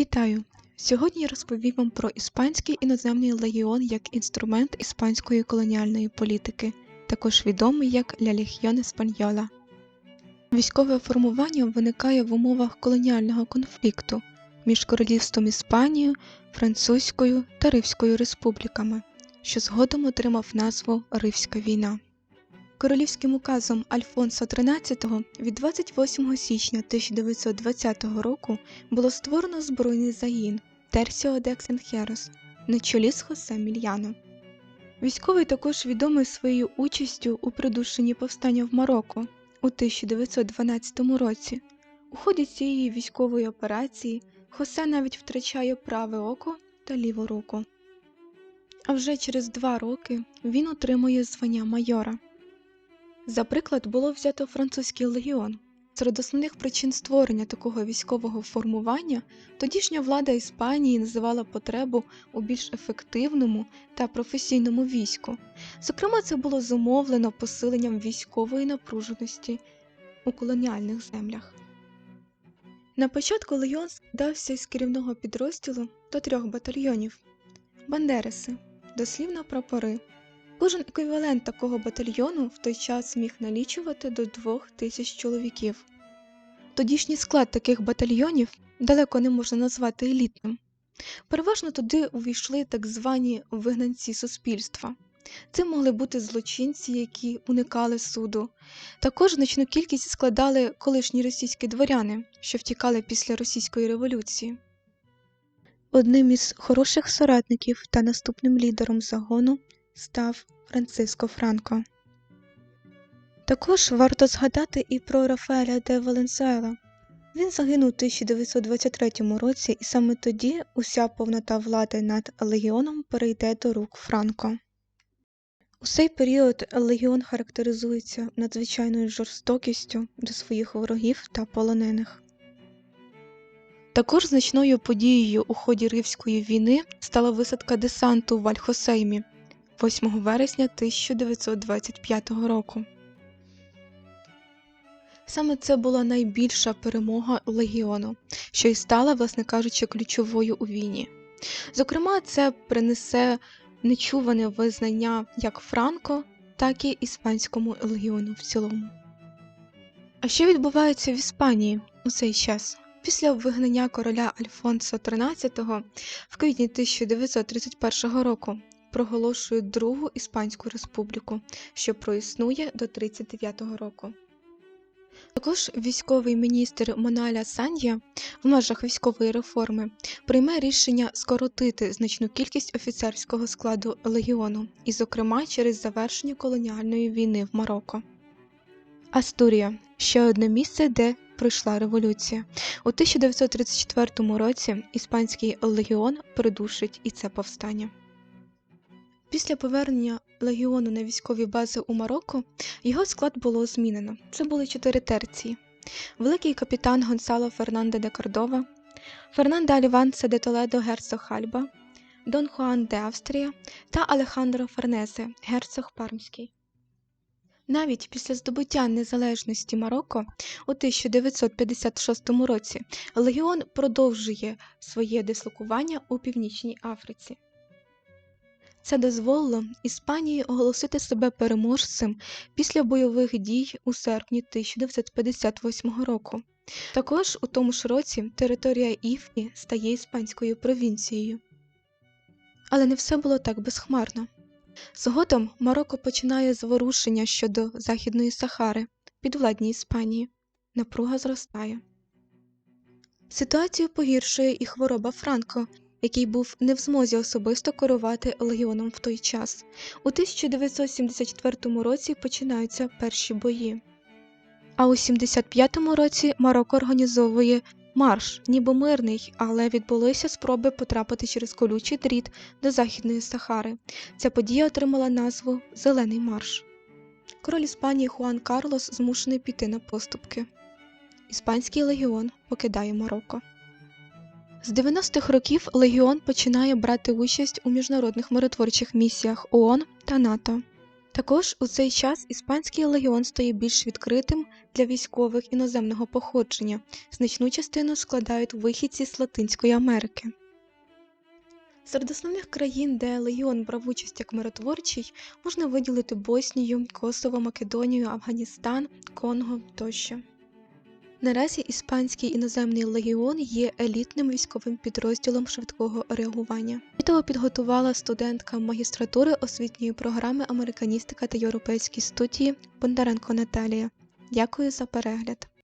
Вітаю! Сьогодні я розповім вам про іспанський іноземний легіон як інструмент іспанської колоніальної політики, також відомий як «Ля Легіон Еспаньола». Військове формування виникає в умовах колоніального конфлікту між королівством Іспанією, Французькою та Ривською республіками, що згодом отримав назву Ривська війна. Королівським указом Альфонсо XIII від 28 січня 1920 року було створено збройний загін Терсіо де Ксенхерос на чолі з Хосе Мільяно. Військовий також відомий своєю участю у придушенні повстання в Марокко у 1912 році. У ході цієї військової операції Хосе навіть втрачає праве око та ліву руку. А вже через два роки він отримує звання майора. За приклад було взято французький легіон. Серед основних причин створення такого військового формування тодішня влада Іспанії називала потребу у більш ефективному та професійному війську. Зокрема, це було зумовлено посиленням військової напруженості у колоніальних землях. На початку легіон складався із керівного підрозділу до трьох батальйонів Бандереси, дослівно прапори. Кожен еквівалент такого батальйону в той час міг налічувати до двох тисяч чоловіків. Тодішній склад таких батальйонів далеко не можна назвати елітним. Переважно туди увійшли так звані вигнанці суспільства. Це могли бути злочинці, які уникали суду. Також значну кількість складали колишні російські дворяни, що втікали після російської революції. Одним із хороших соратників та наступним лідером загону став Франциско Франко. Також варто згадати і про Рафаеля де Валенсуела. Він загинув у 1923 році, і саме тоді уся повнота влади над легіоном перейде до рук Франко. У цей період легіон характеризується надзвичайною жорстокістю до своїх ворогів та полонених. Також значною подією у ході Ривської війни стала висадка десанту в Альхосеймі 8 вересня 1925 року. Саме це була найбільша перемога легіону, що й стала, власне кажучи, ключовою у війні. Зокрема, це принесе нечуване визнання як Франко, так і іспанському легіону в цілому. А що відбувається в Іспанії у цей час? Після вигнання короля Альфонсо XIII в квітні 1931 року проголошують Другу Іспанську республіку, що проіснує до 1939 року. Також військовий міністр Моналя Санья в межах військової реформи прийме рішення скоротити значну кількість офіцерського складу легіону, і, зокрема, через завершення колоніальної війни в Марокко. Астурія ще одне місце, де пройшла революція. У 1934 році іспанський легіон придушить і це повстання. Після повернення легіону на військові бази у Марокко його склад було змінено. Це були чотири терції: великий капітан Гонсало Фернандо де Кордова, Фернандо Альвансе де Толедо герцог Хальба, Дон Хуан де Австрія та Алехандро Фернезе, герцог Пармський. Навіть після здобуття незалежності Марокко у 1956 році легіон продовжує своє дислокування у Північній Африці. Це дозволило Іспанії оголосити себе переможцем після бойових дій у серпні 1958 року. Також у тому ж році територія Іфні стає іспанською провінцією. Але не все було так безхмарно. Згодом Марокко починає зворушення щодо Західної Сахари підвладній Іспанії. Напруга зростає. Ситуацію погіршує і хвороба Франко, який був не в змозі особисто керувати легіоном в той час. У 1974 році починаються перші бої. А у 75-му році Марокко організовує марш, ніби мирний, але відбулися спроби потрапити через колючий дріт до Західної Сахари. Ця подія отримала назву Зелений марш. Король Іспанії Хуан Карлос змушений піти на поступки. Іспанський легіон покидає Марокко. З 90-х років Легіон починає брати участь у міжнародних миротворчих місіях ООН та НАТО. Також у цей час іспанський легіон стає більш відкритим для військових іноземного походження. Значну частину складають вихідці з Латинської Америки. Серед основних країн, де легіон брав участь як миротворчий, можна виділити Боснію, Косово, Македонію, Афганістан, Конго тощо. Наразі іспанський іноземний легіон є елітним військовим підрозділом швидкого реагування. Відео підготувала студентка магістратури освітньої програми Американістика та європейські студії Бондаренко Наталія. Дякую за перегляд.